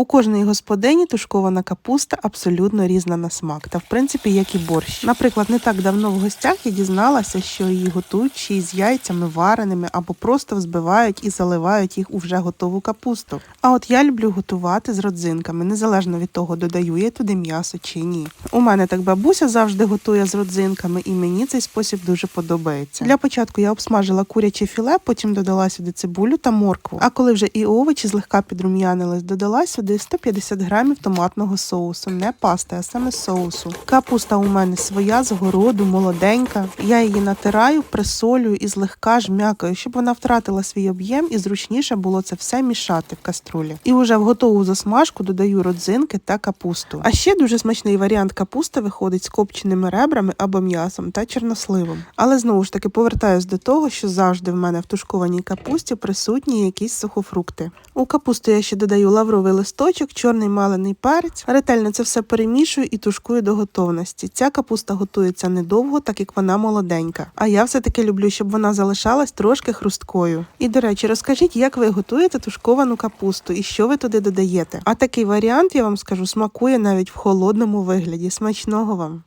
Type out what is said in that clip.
У кожної господині тушкована капуста абсолютно різна на смак, та в принципі як і борщ. Наприклад, не так давно в гостях я дізналася, що її готують ще й з яйцями вареними або просто взбивають і заливають їх у вже готову капусту. А от я люблю готувати з родзинками, незалежно від того, додаю я туди м'ясо чи ні. У мене так бабуся завжди готує з родзинками, і мені цей спосіб дуже подобається. Для початку я обсмажила куряче філе, потім додала сюди цибулю та моркву. А коли вже і овочі злегка підрум'янились, додала сюди 150 грамів томатного соусу, не пасти, а саме соусу. Капуста у мене своя з городу, молоденька. Я її натираю, присолюю і злегка жмякаю, щоб вона втратила свій об'єм і зручніше було це все мішати в каструлі. І вже в готову засмажку додаю родзинки та капусту. А ще дуже смачний варіант капусти виходить з копченими ребрами або м'ясом та чорносливом. Але знову ж таки повертаюсь до того, що завжди в мене в тушкованій капусті присутні якісь сухофрукти. У капусту я ще додаю лавровий листочок, чорний малений перець. Ретельно це все перемішую і тушкую до готовності. Ця капуста готується недовго, так як вона молоденька. А я все-таки люблю, щоб вона залишалась трошки хрусткою. І до речі, розкажіть, як ви готуєте тушковану капусту і що ви туди додаєте. А такий варіант, я вам скажу, смакує навіть в холодному вигляді. Смачного вам!